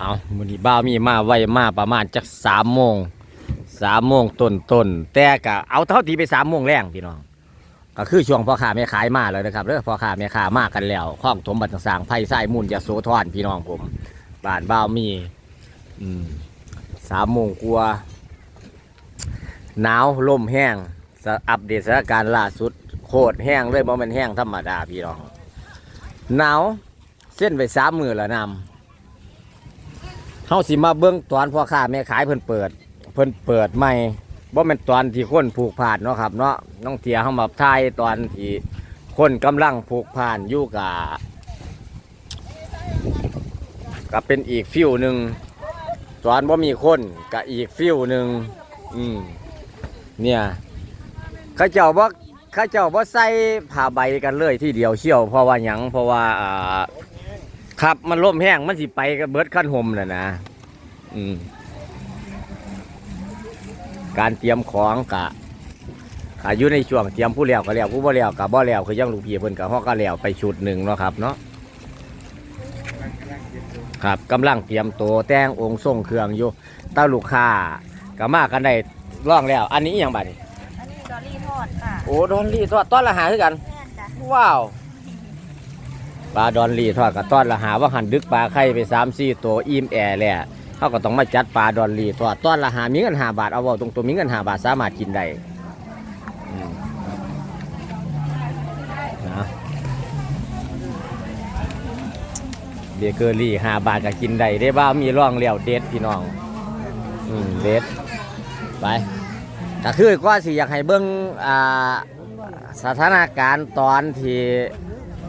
เอามือนี้บ่าวมีมาไวมาประมาณจักสามโมงสามโมงต้นต้นแต่ก็เอาเท่าที่ไปสามโมงแรงพี่น้อง ก็คือช่วงพ่อค้าแม่ขายมาแล้วนะครับเด้อพ่อค้าแม่ขามากกันแล้วข้องถมบัตรต่างไผ่ไส้มุ่นยาโสธรพี่น้องผมบ้านบ่าวมีอืมสามโมงกว่าหนาวลมแห้งอัปเดตสถานการณ์ล่าสุดโคตรแห้งเลยบ่มันแห้งธรรมดาพี่น้องหนาวเส้นไปสามมือล้วนำ เฮาสิมาเบิ่งตอนพ่อค้าแม่ขายเพิ่นเปิด เพิ่นเปิดใหม่บ่แม่นตอนที่คนผูกผ่านเนาะครับเนาะน้องเตียเฮามาทายตอนที่คนกำลังผูกผ่านอยู่กับก็เป็นอีกฟิวหนึ่งตอนบ่มีคนก็อีกฟิวหนึ่งอืมเนี่ยเขาเจ้าบ่เขาเจ้าบ่ใส่ผ้าใบกันเลยที่เดียวเชี่ยวเพราะว่าหยังเพราะว่าอ่า ครับ มันล่มแห้งมันสิไปกับเบิดขั้นห่มน่ะนะอืมการเตรียมของกะขาอยู่ในช่วงเตรียมผู้แล้วก็แล้วผู้บ่แล้วก็บ่แล้วคือยังลูกพี่เพิ่นก็ฮอกก็แล้วไปชุดหนึ่งเนาะครับ เนาะครับกำลังเตรียมตัวแต่งองค์ทรงเครื่องอยู่เต้าลูกค้าก็มากันได้ร่องแล้ว อันนี้อหย่างบัดนี้อันนี้ดอลลี่ทอดค่ะโอ้ดอนลี่ทอดต้อนละหาคือกันแม่นจ้ะว้าว ปลาดอนลีทอดกับต้อนละหาว่าหันดึกปลาไข่ไปสามสี่ตัวอิ่มแอร์แหล้วเขาก็ต้องมาจัดปลาดอนลีทอดต้อนละหามีเงินหาบาทเอาเว่าตรงตัวมีเงินหาบาทสามารถกินได้นะเบเกอรี่หาบาทก็กินได้ได้บ้ามีร่องเลี้ยวเด็ดพี่น้องอืมเด็ดไปก็คือก็สิอยากให้เบิ้งอ่าสถานการณ์ตอนที่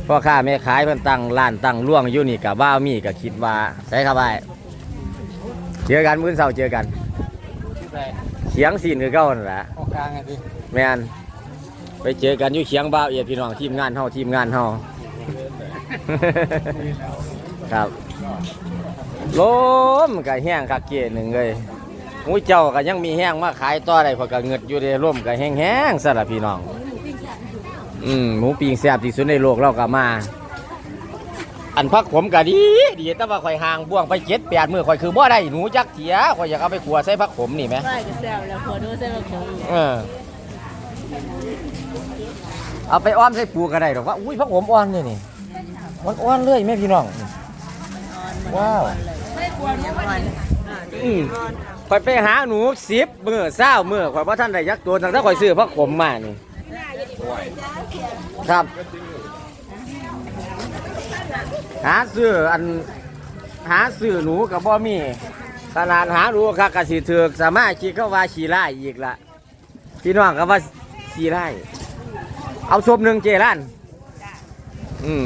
พ่อค้าแม่ขายเพิ่นตั้งร้านตั้งร่วงอยู่นี่กับว่ามีก็คิดว่าใส่เข้าไปเจอกันมื้อเช้าเจอกันเขียงซีนคือเก่านั่นแหละออกกลางไงพี่แม่นไปเจอกันอยู่เขียงบ่าวเอียดพี่น้องทีมงานเฮาทีมงานเฮา ครับลมก็แห้งคักเกหนึ่งเลยหมูเจ้าก็ยังมีแห้งมาขายต่อได้เพราะก็เงิดอยู่ในร่มก็แห้งๆซะละพี่น้อง อืมหมูปิ้งแซ่บที่สุดในโลกเราก็มา อันพักผมก็ดีดีแต่ว่าข่อยห่างบ่วงไปเจ็ดแปดมือข่อยคือบ่ได้หนูจักเถียข่อยอยากเอาไปขัวใส่พักผมนี่ไหมใช่ก็แซวแล้วพอดูเส้นมะขมเออเอาไปอ้อมใส่ปูก็ได้หรอกว่าอุ้ยพักผมอ่อนเลยนี่มันอ่อนเลยแม่พี่น้องว้าวไม่กลัวเนี้ยมันอืมข่อยไปหาหนูสิบมือเศร้ามือข่อยว่าท่านได้ยักตัวตั้งแต่ข่อยซื้อพักผมมานี่ ครับ หาซื้ออันหาซื้อหนูกับบ่มีขนาดหาหนูคักกะสิถือกสามารถคิดเข้าว่าขี่ไล่อีกละพี่น้องก็ว่าขี่ไล่เอาซุปหนึ่งเจร้านอืม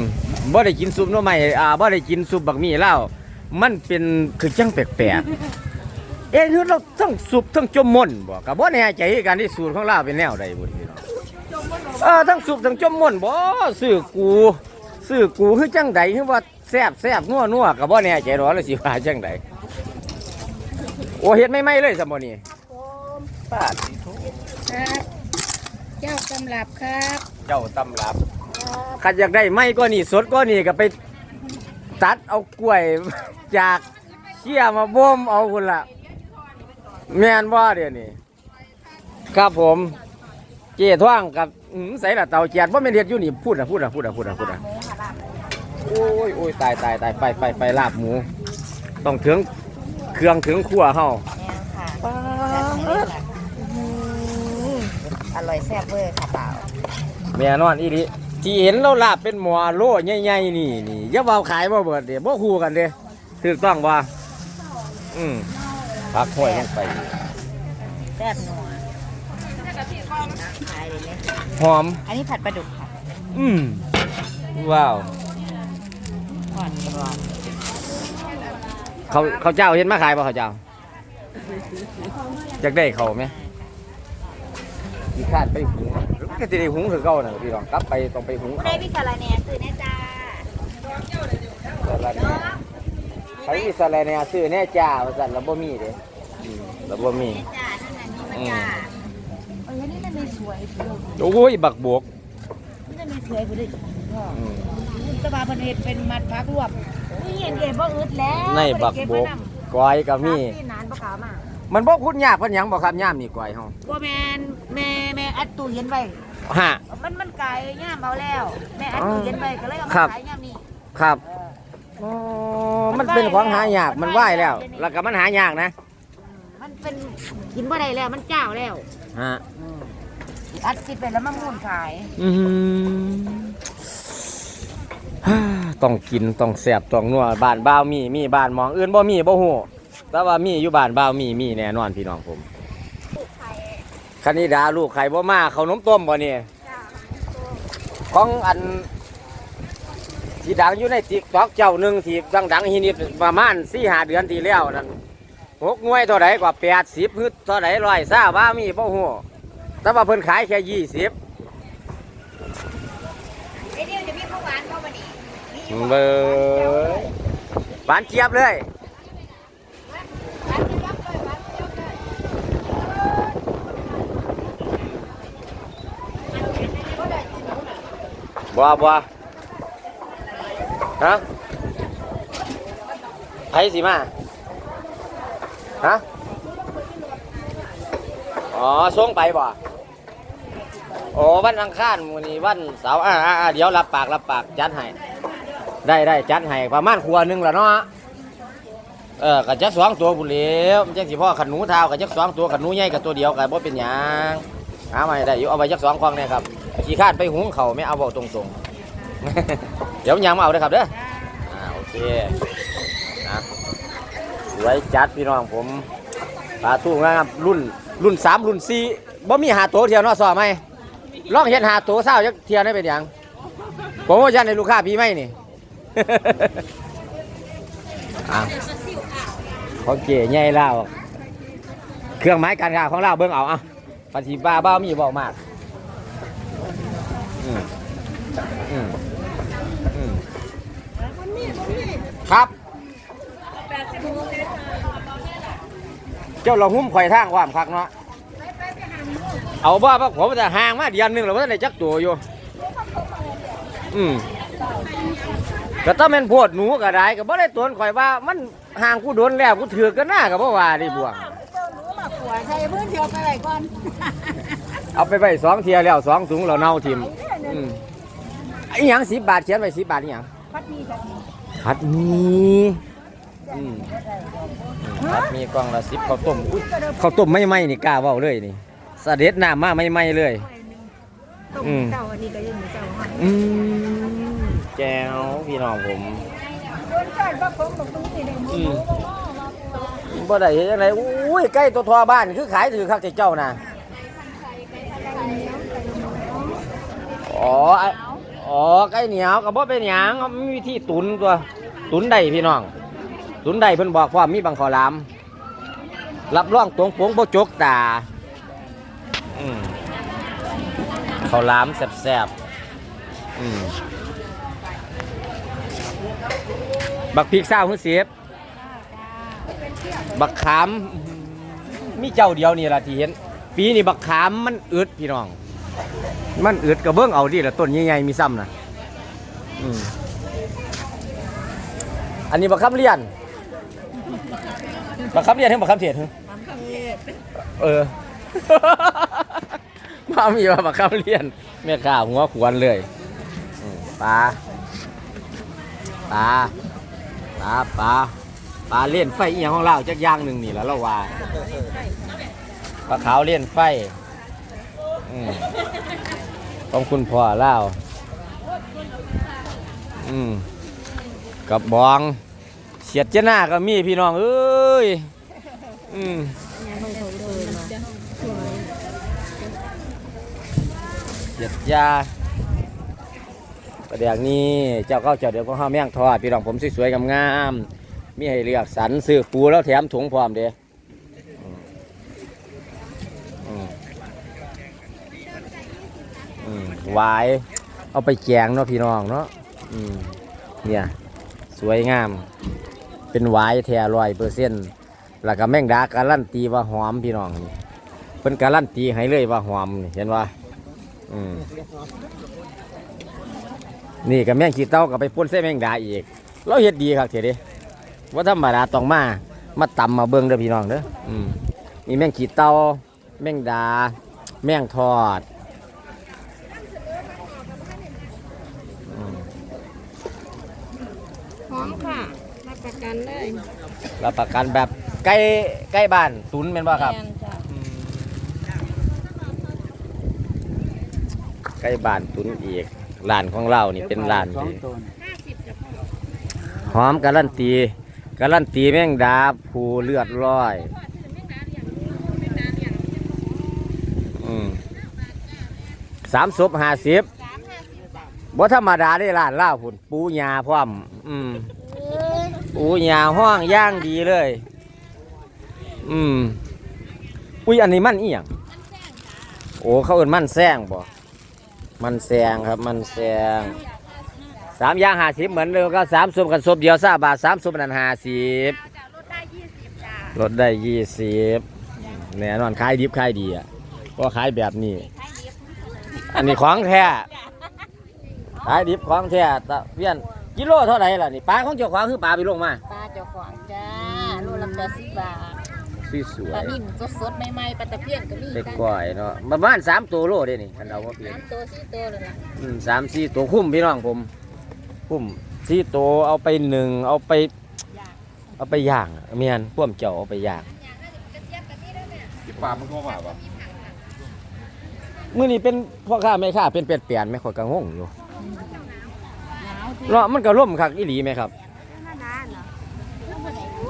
บ่ได้กินซุปน้อใหม่อ่าบ่ได้กินซุปบักหมี่แล้วมันเป็นคือจังแปลกๆเอ๊ะคือเราทั้งซุปทั้งจมมนบ่กับบ่แน่ใจกันที่สูตรของเราเป็นแนวใดบุญพี่น้อง เออทั้งซุปทั้งจมม่นบ่ซื้อกูซื้อกูคือจังใดคือว่าแซ่บแซ่บนัวนัวกับบ่แน่ใจหรอกแล้วสิว่าจังใดโอ้เฮ็ดไม่ไหม่เลยสมบ่นี่ปาดครับ เจ้าตำรับครับ เจ้าตำรับขัดอยากได้ไหม่ก็นี่สดก็นี่ก็ไป ตัดเอากล้วยจากเชี่ยมาบ่มเอาคุณละแม่นว่าเดี๋ยวนี้ครับผม เจี๊ท่วงกับอื้อใส่ละเตาแจดว่าไม่นเรียดอยู่นี่พูดนะพูดนะพูดนะพูดนะพูดนะโอ้ยโอ้ยตายตายตายไปไปไปลาบหมู ต้องถึงเครื่องถึงขัวเฮาเนี่ยค่ะอร่อยแซ่บเวอร์ค่ะเปล่าแม่นอนอีดิที่เห็นเราลาบเป็นหมอโลใหญ่ๆนี่นี่อย่าเบาขายบ่เบิดเด้บ่คู่กันเด้ถูกต้องว่าอืมพักห้อยลงไปแซ่บนัวขายเลยไหมหอม อันนี้ผัดปลาดุกค่ะอืมว้าวหวานหวานเขาเขาเจ้าเห็นมาขายบ่เขาเจ้าอยากได้เขาไหมมีคาดไปหุงหรือก็จะได้หุงคือเก่าน่ะพี่น้องกลับไปต้องไปหุงผู้เขาได้พิซซ่าแหน่ซื้อแน่จ้าสาระแหน่ใครมีสาระแหน่ซื้อแน่จ้าว่าซั่นแล้วบ่มีเด้อืมแล้วบ่มีแน่จ้านั่นน่ะนี่มาจ้าเออนี่น่ะไม่ สวยพี่ลูกโอ้ยบักบวกนี่น่ะไม่สวยพี่ลูกอืมตะบาเพันเฮ็ดเป็นมัดพักรวบโอ้นี่เห็นเห็นบ่อึดแล้วในบักบกก้อยก็มีที่นานบ่ขาวมามันบ่คุ้นยากเพิ่นหยังบ่ครับย่ามนี่ก้อยเฮาบ่แม่นแม่แม่อัดตู้เย็นไว้ฮะมันมันไก่ย่ามเอาแล้ว แม่อัดตู้เย็นไว้ก็เลยเอาครัมาบขายย่ามนี้ครับอ๋อมันเป็นของหายากมันไหวแล้ว แล้วก็มันหายากนะ มันเป็นกินบ่ได้แล้วมันเจ้าแล้วฮะ อัดสิไปแล้วมามูนขาย อืมฮ่าต้องกินต้องแซ่บต้องนัวบ้านบ่าวมีมีบ้านหมองอื่นบ่มีบ่ฮู้แต่ว่ามีอยู่บ้านบ่าวมีมีแน่นอนพี่น้องผมคณิดาลูกไข่บ่มาเขาวนมต้มบ่นี่ของอันที่ดังอยู่ในติ๊กต็อกเจ้าหนึ่งที่ดังๆฮินิดประมาณ4 5เดือนที่แล้วนั่นหกหน่วยเท่าใดกว่า80ฮึดเท่าใดร้อยซาว่ามีบ่ฮู้ แต่ว่าเพิ่นขายแค่20ไอ้เดียวจะมีข้าวหวานเข้ามานี่เบอร์หวานเจี๊ยบเลยบัวบัวฮะไผสิมา ฮะ อ๋อส่งไปบ่ โอ้วันอังคารวันนี้วันเสาร์อ่าอ่าอ่าเดี๋ยวรับปากรับปากจัดให้ได้ได้จัดให้ประมาณครัวหนึงล้วเนาะเออกับจักสองตัวบุเหลวมันจังสิพ่อขันหนูเท้ากับจักสองตัวขันหนูใหญ่กับตัวเดียวกับบ่เป็นหยังหามาให้ได้อยู่เอาไปจักสองควงเนี่ยครับขี้ข้านไปหุงเขาวไม่เอาบอกตรงๆ เดี๋ยวยางมาเอาเลยครับเด้ออ่าโอเคนะสวยจัดพี่น้องผมปลาตู้งามรุ่นรุ่นสามรุ่นสี่บ่มีหาตัวเทียวเนาะสอไหม ลองเห็นหาตัวเศร้าจักเทียวได้เป็นหยังโปรโมชั่นในลูกค้าพี่ไหมนี่ อะขอเก๋ใหญ่เล่าเครื่องไม้การค้าของเราเบิ่งเอาอะปฏิบ้าบ้ามีบอกมากอืมอืมอืมครับเจ้าเราหุ้มข่อยทางความคักเนาะ เอาบ้าพวกผมจะห่างมาเดือนหนึงแล้วว่าได้จักตัวอยู่อืมก็ต้องเป็นพวดหนูก็ได้ก็บ่ได้ตวนข่อยว่ามันห่างกูโดนแล้วกูถือกันหน้าก็บ่ว่าดิบวงเจ้าหนูมาขวใส่พื้นเชียวไปไว้ก่อน เอาไปไว้สองเทียแล้วสองถุงเราเน่าทิมอืมไอ้หยังสิบบาทเขียนไว้สิบบาทนี่หยังพัดมีพัดมีผัดหมีอืมผัดหมีกล่องละสิบข้าวต้มอุ๊ยข้าวต้มไม่ไหม้นี่กล้าเว้าเลยนี่ เสด็จน้ำมาไม่ไหม้เลยต้มอืม เจ้าอันนี้ก็ยังมีเจ้าให้อืมแก้วพี่น้องผม โดนแฟนว่าผมบอกตรงนี้ได้หมูอืมหมูบ่ได้เฮ็ดจังไดอุ้ยใกล้ตัวทอบ้านคือขายถือคักแต่เจ้าน่ะอ๋อไอ้อ๋อไก่เหนียวก็บ่เป็นหยังมีวิธีตุนตัว ตุนได้พี่น้อง ตุนได้เพิ่นบอกว่ามีบังขอลาม รับรองตรงโปงบ่จกตา อืมข้าวหลามแซ่บๆอืมบักพริกซาวหื้อเสียบบักขามมีเจ้าเดียวนี่ล่ะที่เห็น ปีนี้บักขามมันอึดพี่น้อง มันอึดกระเบื้องเอาดิละต้นใหญ่ๆมีซ้ำนะอืมอันนี้บักคำเลียนบักคำเลียนให้บักคำเทียดเหรอเออ มามีว่าบักคำเลียนแม่ข้าหัวขวนเลยปลาปลาปลาปลาปลาเล่นไฟอีหยังของเราจักอย่างหนึ่งนี่แล้วเราว่าปลาขาวเล่นไฟอืมต้องคุณพ่อเล่าอืมกับบองเสียดเจ้าหน้าก็มีพี่น้องเอ้ยอืม เสียดยาประเดี๋ยวนี้เจ้าเข้าเจ้าเดี๋ยวของข้าวแม่งทอดพี่น้องผมสวยๆงามๆมีให้เลือกสรรซื้อปูแล้วแถมถุงพร้อมเด้วายเอาไปแกงเนาะพี่น้องเนาะเนี่ยสวยงาม เป็นวายแท้ร้อยเปอร์เซ็นต์แล้วก็แมงดาการันตีว่าหอมพี่น้องนี่เพิ่นการันตีให้เลยว่าหอมเห็นว่า อืมนี่กับแมงขี้เต้ากับไปพ่นเส้นแมงดาอีก เราเฮ็ดดีครับเถิดเดิว่าธรรมดาต้องมา มาตำมาเบิ่งเด้อพี่น้องเด้ออืมมีแมงขีเตาแมงดา แมงทอดอืมหอมค่ะรับประกันเลยรับประกันแบบใกล้ใกล้บ้านศูนย์แม่นบ่ครับ แม่นจ้ะ ใก ล้บ้านตุนอีกร้านของเรานี่เป็นร้านที่ห้าสิบจ้ะพ่อหอมการันตีการันตีแมงดาผูเลือดร้อยอืมสามศพห้าสิบสามห้าสิบบาทบ่ธรรมดาได้ร้านเล่าวพุ่นปูยาพร้อม อืมเอ้ยปูยาห้องย่างดีเลย อืมอุ้ยอันนี้มันอีหยังโอ้เขาเอิ้นมันแซงบ่ มันแซงครับมันแซงสามย่างห้าสิบเหมือนเดิมก็สามศพกันศพเดียวซาบาทสามศพนั้นห้าสิบลดได้ยี่สิบจ้ะลดได้ยี่สิบแน่นอนขายดิบขายดีอะก็ขายแบบนี้ อันนี้ของแท้ขายดิบของแท้ตะเวียนกิโลเท่าไหร่ล่ะนี่ปลาของเจ้าของคือปลาไปลงมาปลาเจ้าของจ้าโลละแปดสิบบาท สสวปลายนิ่มสดๆใหม่ๆปลาตะเพียนก็มีๆเป็นก้อยเนาะประมาณสามตัวโลเด้นี่คันเราว่าเปลี่ยน น้ำตัวสี่ตัวเลยนะอืมสามสี่ตัวคุ้มพี่น้องผม คุ้มสี่ตัวเอาไปหนึ่งเอาไป เอาไปย่างเมียนพ่วมเจ้าเอาไปย่างที่ปลามันเข้ามาปะมื่อนี้เป็นพ่อค้าแม่ค้าเป็นเปลี่ยนเปลี่ยนไม่ค่อยกังงอยู่เนาะมันก็ร่มคักอีหลีไหมครับ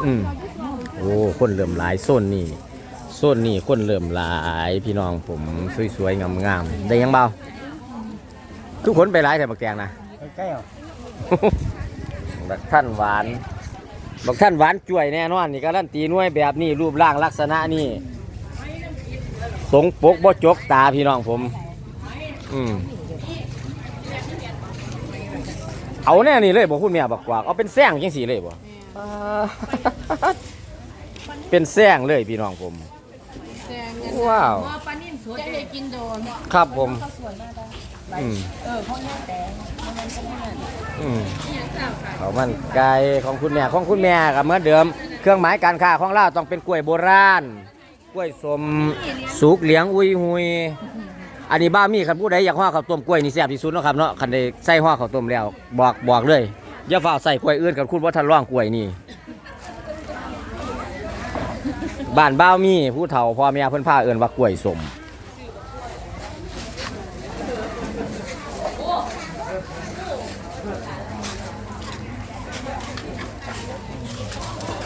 อืมโอ้คนเริ่มหลายโซนนี่โซนนี่คนเริ่มหลายพี่น้องผมสวยๆงามๆได้ยังเบาทุกคนไปหลายแต่บักแตงนะใกล้ๆอะบักท่านหวานบักท่านหวานจ่วยแน่นอนนี่การันตีหน่วยแบบนี้รูปร่างลักษณะนี่สงปกบ่จกตาพี่น้องผม อืมเอาแน่นี่เลยบอกคุณแม่บอกกวากเอาเป็นแซงจังสีเลยบ่ เป็นแซงเลยพี่น้องผมแดงเนี่ยว้าว ปลานิ่มสดจะได้กินโดนครับผมข้าวสวยมากเลยอืมเออพ่อแม่แดงมันก็ไม่เหมือนอืมนี่ยังเจ้าค่ะเขาวมันไก่ของคุณแม่ของคุณแม่กับเหมือนเดิม เครื่องหมายการค้าของเราต้องเป็นกล้วยโบราณ กล้วยสมสุกเหลียงอุยหุย อันนี้บ้ามีคันผู้ใดอยากห่อข้าวต้มกล้วยนี่แซ่บที่สุดเนาะครับเนาะคันได้ใส่ห่อข้าวต้มแล้ว บอกบอกเลยอย่าฝ่าใส่กล้วยอื่นกับคุณว่าท่านร่องกล้วยนี่ บ้านบ้าวมีผู้เฒ่าพ่อแม่เพิ่นพาเอิ้นว่ากล้วยสม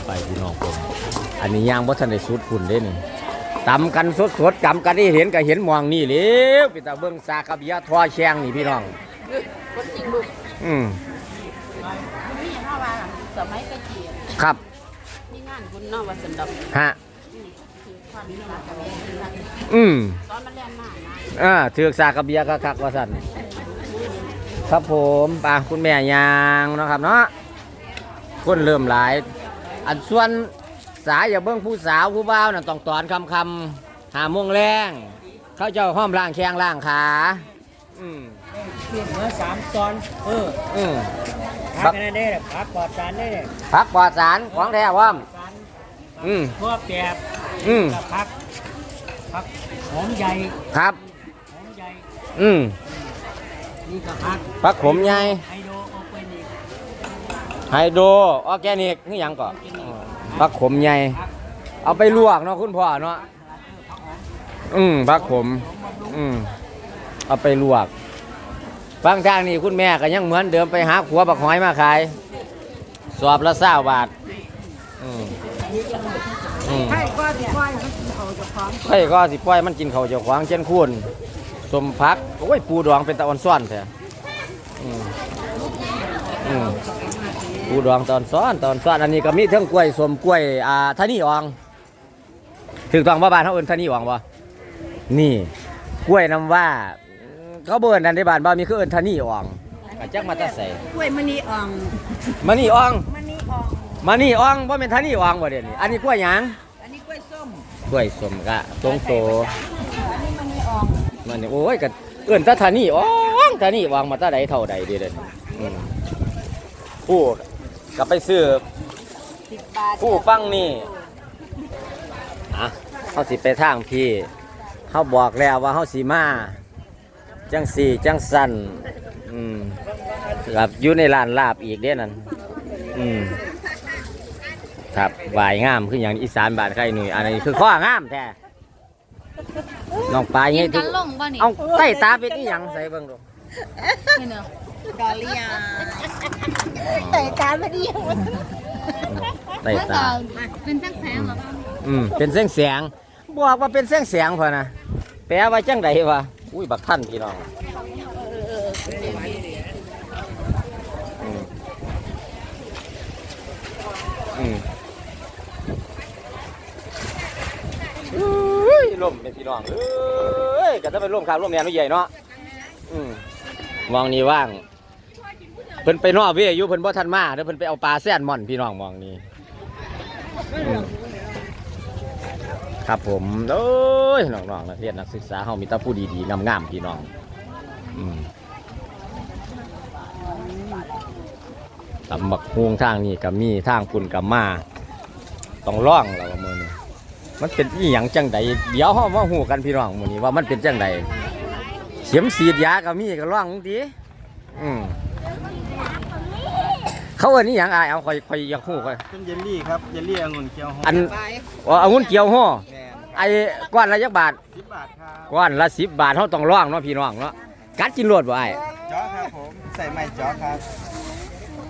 ไปพี่น้องผมอันนี้ย่างบ่ทันได้สุดพุ่นเด้นี่ตำกันสดสดๆจำกันได้เห็นก็เห็นมองนี่เล้วไปตาเบิ่งซากะเบียทอแชงนี่พี่น้องคนจริงลูกอืมนี่เข้ามาสมัยกะเจียครับ นี่งานคุณนอกวัดสันดอกฮะคื อความรักกับแม่รักอืมตอนมันแล่นมากนะอ่าถือกซากะเบียคักๆว่าสั่นครับผมปาคุณแม่ยางเนาะครับเนาะคนเริ่มหลาย อันส่วนสายอย่าเบิ่งผู้สาวผู้บ่าวน่ะต้องตอนคำคำๆหาโมงแรงเขาเจ้าห้อมล่างแข้งล่างขาอืมเพียงเมื่อสามตอนเอออืมพักกันได้เลยพักปลอดสารได้เลยผักปลอดสารของแท้ว่อมสารอืมพวกแกบ อืม กับพักพักหอมใหญ่ครับ หอมใหญ่อืม นี่ก็พักผักขมใหญ่ ไฮโดรโอเปนิกไฮโดรออร์แกนิกนี่หยังก่อนผักขมใหญ่เอาไปลวกเนาะคุณพ่อเนาะอืมผักขมอืม เอาไปลวกบางทางนี่คุณแม่ก็ยังเหมือนเดิมไปหาขัวบักหอยมาขาย สอบละเศร้าบาท อืมให้ก็สิค่อยมันกินเขาจะพร้อมไข่ก็สิปล่อยมันกินเขาวเจ้าของเช่นคุณสมพักโอ้ยปูดองเป็นตะออนซ้อนแท้อืมอืมปูดองตอนซ้อนตอนซ้อนอันนี้ก็มีเทั้งกล้วยสมกล้วยอ่าทานี่อองถึงต้องว่าบ้านเขาเอิ้นทานี่อองบ่นี่กล้วยน้ำว่าอืมเขาเบิ่นอันในบ้านบ่มีคือเอิ้นทานี่อองก็จักมาแตะใส่กล้วยมณีอ่อง มานี่อองมณีอ่อง มานี่อองบ่แม่นทานี่อองบ่เดี๋ยวนี้อันนี้กล้วยหยังอันนี้กล้วยส้มกล้วยสมกะตรงโตอันนี้มณีอ่องมันนี่โอ้ยกันเอื่นแตาทานี่อ๋องทานี่วางมาตาใดเท่าใดเดีเด่นอืมผู้ก็ไปซื้อสิบบาทผู้ฟังนี่อะเขาสิไปทางพี่เขาบอกแล้วว่าเขาสีมาจังสี่จังสันอืมกับอยู่ในร้านลาบอีกเด้นั่นอืม ครับวายงามคืออย่างอีสานบ้านใครหนุ่ยอันนี้คือข้องามแท้น้องปลายกิไงนทุกักนลงบ่นี่เอาใต้ตาเป็นอีหยังใส่เบิ่งดูนี่เนาะกอเลียแต่การพอดีใต้ตาเป็นจังแสงเหรอคะอืมเป็นแสงแสงบอกว่าเป็นแสงแสงพอนะแปลว่าจังใดวะอุ้ยบักท่านพี่น้องอืมอืมอุ้ย ลมเป็นพี่น้องเอ้ยก็จะเป็นร่มขาวร่มแนวนุ่ใหญ่เนาะอืมมองนี่ว่าง เพิ่นไปนอกเวยอยู่เพิ่นบ่ทันมาเดี๋ยวเพิ่นไปเอาปลาแซลมอนพี่น้องมองนี่ครับผมโอ้ยน้องๆนักเรียนนักศึกษาเฮามีแต่ผู้ดีๆงามๆพี่น้องอืมตำบักฮวงทางนี้ก็มีทางปุ่นก็มา ต้องร้องแล้วว่ามื้อนี้ มันเป็นอีหยังจังใดเดี๋ยวเฮามาฮู้กันพี่น้องมื้อนี้ว่ามันเป็นจังใดเข็มฉีดยาก็มีก็ร้องจังติอืมเขาเอิ้นนี่หยังอายเอาคอยคอยอยากฮู้คอยเป็นเยลลี่ครับเยลลี่องุ่นเคียวหอมอันว่าเอาเงินเกี่ยวฮ้อแมนไอ้ก้อนละจักบาทสิบบาทครับก้อนละ10บาทเฮาต้องร้องเนาะพี่น้องเนาะกัดกินรวดบ่อ้ายจ้อครับผมใส่ไม้จ้อครับ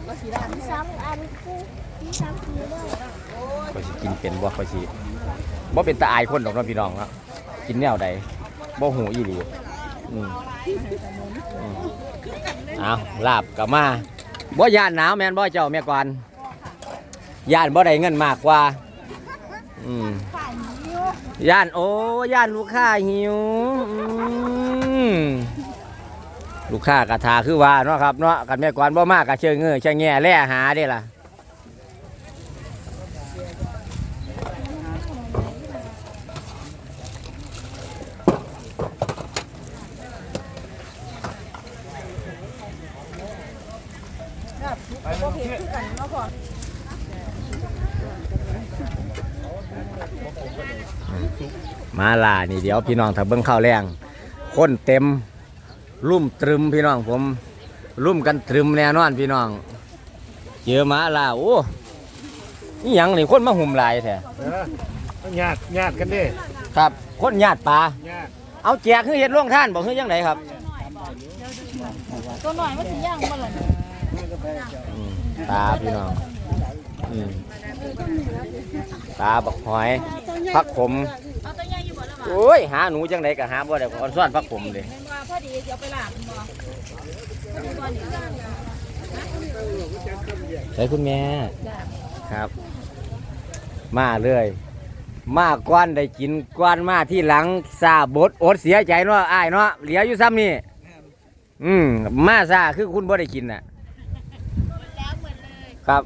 ข่อยสิกินเป็นบ่ข่อยสิ บ่เป็นตาอายคนดอกเนาะพี่น้องเนาะกินแนวใดบ่หูอีหลีอืมอืมเอาลาบก็มาบ่ย่านหนาวแม่นบ่เจ้าแม่ก่อนย่านบ่ได้เงินมากกว่า อืมย่านโอ้ย่านลูกค้าหิวอืมลูกค้ากระทาคือว่าเนาะครับเนาะกันแม่กวนบ่มากกะเชิงเงือเชิงแง่แล่หาเด้ล่ะ มาล่านี่เดี๋ยวพี่น้องถ้าเบิ่งข้าวแรงคนเต็มลุ่มตรึมพี่น้องผมลุ่มกันตรึมแน่นอนพี่น้องเจอมาล่าโอ้นี่ยังนี่คนมาหุ่มหลายแท้ญาติญาติกันดิครับคนญาติปลาญาติเอาแจกคือเฮ็ดร่วงท่านบอกคือยังไงครับตัวหน่อยมันสิย่างบ่ล่ะอืมตาพี่น้องอืมตาบักหอยพักผม เอาตัวใหญ่อยู่บ่ล่ะวะโอ้ยหาหนูจังไดก็หาบ่ได้อ่อนซ้อนพักผมเลยว่าพอดีเดี๋ยวไปลาบบ่พอดีบ่นี่ใช่คุณแม่ครับ มาเลย มาก้อนได้กินก้อนมาที่หลังซาบดอดเสียใจเนาะอ้ายเนาะเหลืออยู่ซ้ำนี่อืมมาซาคือคุณบ่ได้กินน่ะครับ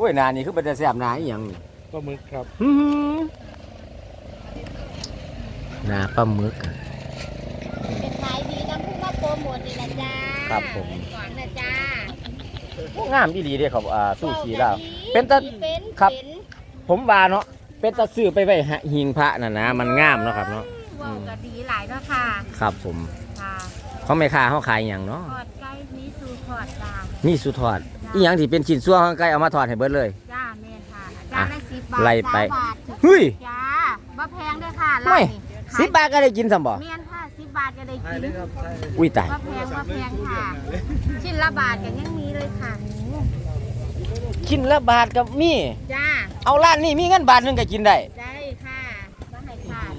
อ้ยหนานี่คือเป็นแต่แสบหนาอีหยังนี่ปลาหมึกครับหือหนาปลาหมึกอะเป็นขายดีน้ำพุ่งมาโปรโมทนี่ล่ะจ้าครับผมก่อนนะจ้าโอ้งามอีหลีเด้ครับอ่าสู้ชีแล้วเป็นตา เป็นครับ เป็นผมว่าเนาะเป็นตาซื้อไปไว้หะหิงพระน่ะนะมันงามเนาะครับเนาะเว้าก็ดีหลายเนาะค่ะครับผมค่ะเขาไม่ค้าเขาขายอย่างเนาะทอดไก่มีสูตรทอดจ้า มีสุดทอด อีหยังที่เป็นชิ้นส่วนของไก่เอามาทอดให้เบิดเลย จ้าแม่ค่ะอะจานละสิบบาทไล่ไปสามบาทเฮ้ยจ้าบ่แพงด้วยค่ะไม่ร้านนี้สิบบาทก็ได้กินสมบ่เมียนค่ะสิบบาทก็ได้กินอุ้ยตายบ่แพงบ่แพงค่ะ ชิ้นละบาทกันยังมีเลยค่ะชิ้นละบาทกับมี จ้าเอาร้านนี้มีเงินบาทหนึงก็กินได้ได้ค่ะบ่ให้ขาด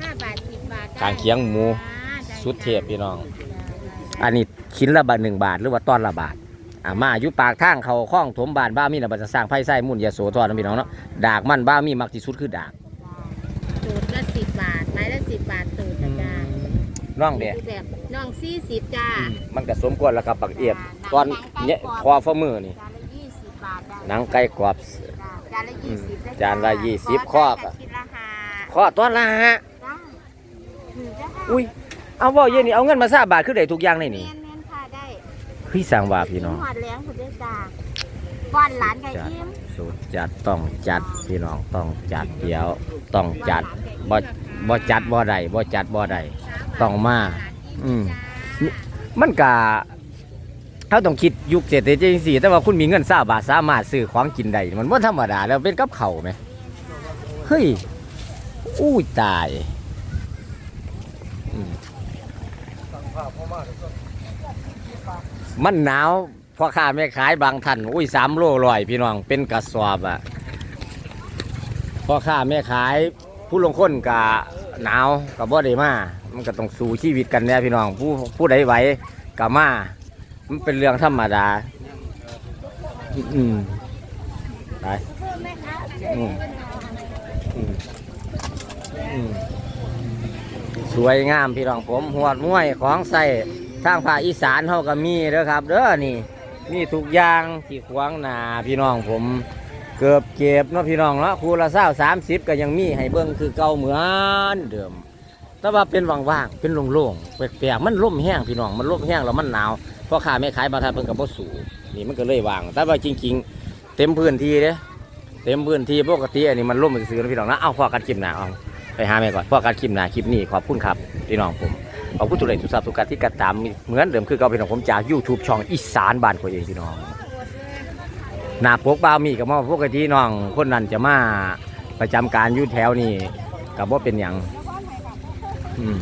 ห้าบาทสิบบาทได้ข้างเคียงหมู จ้าได้สุดเทพพี่น้อง จ้าอันนี้ชิ้นละบาทหนึ่งบาทหรือว่าตอนละบาท อ่ามาอยู่ปากทางเขาคล้องถมบานบ้ามีนะบัดจะสร้างไผ่ไส้มุ่นยาโสธรนะพี่น้องเนาะดากมันบ้ามีมักที่สุดคือดากสูตรละสิบบาท ไม้ละสิบบาทสูตรนะจ้าน้องเดียแบบน้องสี่สิบจ้า มันก็สมควรแล้วครับปักเอียบตอนเนี่ยคอฝ่ามือนี่จานละยี่สิบบาทได้หนังไก่กรอบจ้าจานละยี่สิบจานละยี่สิบข้อก็คิดราคาข้อตอนละฮะจ้าถือจ้าอุ้ยเอาบ่เย็นนี่เอาเงินมาซาบาทคือได้ทุกอย่างในแมนี่นแมนค่ะได้ พี่สั่งว่าพี่น้องหอดแรงคุณได้จ้าป้อนหลานไก่จัดยิ้มสุดจัดต้องจัดพี่น้องต้องจัดเดี๋ยวต้องจัดบ่บ่จัดบ่ได้บ่จัดบ่ได้ต้องมาอืมมันกะเขาต้องคิดยุคเศรษฐกิจจังซี่แต่ว่าคุณมีเงินซาบาทสามารถซื้อของกินได้มันบ่ธรรมดาแล้วเป็นกับเขาวไหมเฮ้ยอู้ยตายอืม มันหนาวพ่อค้าแม่ขายบางท่านอุ้ยสามโลลอยพี่น้องเป็นกระสอบอะพ่อค้าแม่ขายผู้ลงคนกะหนาวกับบ่ได้มา มันก็ต้องสู้ชีวิตกันเนี่ยพี่น้องผู้ผู้ใดไหวกับมา มันเป็นเรื่องธรรมดา อืมไปอืมอืมอืมสวยงามพี่น้องผมหัวดมวยของใส่ ทางภาคอีสานเขาก็มีเด้อครับเด้อนี่มีทุกอย่างที่ขวางหนาพี่น้องผมเกือบเก็บเนาะพี่น้องเนาะคูละเศร้าสามสิบก็ยังมีให้เบิ่งคือเก่าเหมือนเดิม แต่ว่าเป็นว่างๆเป็นโล่งๆแปลกๆมันร่มแห้งพี่น้องมันร่มแห้งแล้วมันหนาวเพราะขาไม่ขายบางท่านเพิ่นกับบ่สูนี่มันก็เลยว่าง แต่ว่าจริง ๆ เต็มพื้นที่เด้เต็มพื้นที่ปกติอันนี้มันร่มซื่อนะพี่น้องนะเอาพอกันคลิปหนาเอาไปหาแม่ก่อนพอกันคลิปหนาคลิปนี้ขอบคุณครับพี่น้องผม ขอบคุณทุกท่านทุกท่านทุกการที่ติดตามเหมือนเดิมคือเก่าเป็นของผมจาก YouTube ช่องอีสานบ้านคนเองพี่น้องหน้าปกบ่าวมีกับมาปกะทิน้องคนนั้นจะมาประจำการอยู่แถวนี้กับว่าเป็นอย่างอืม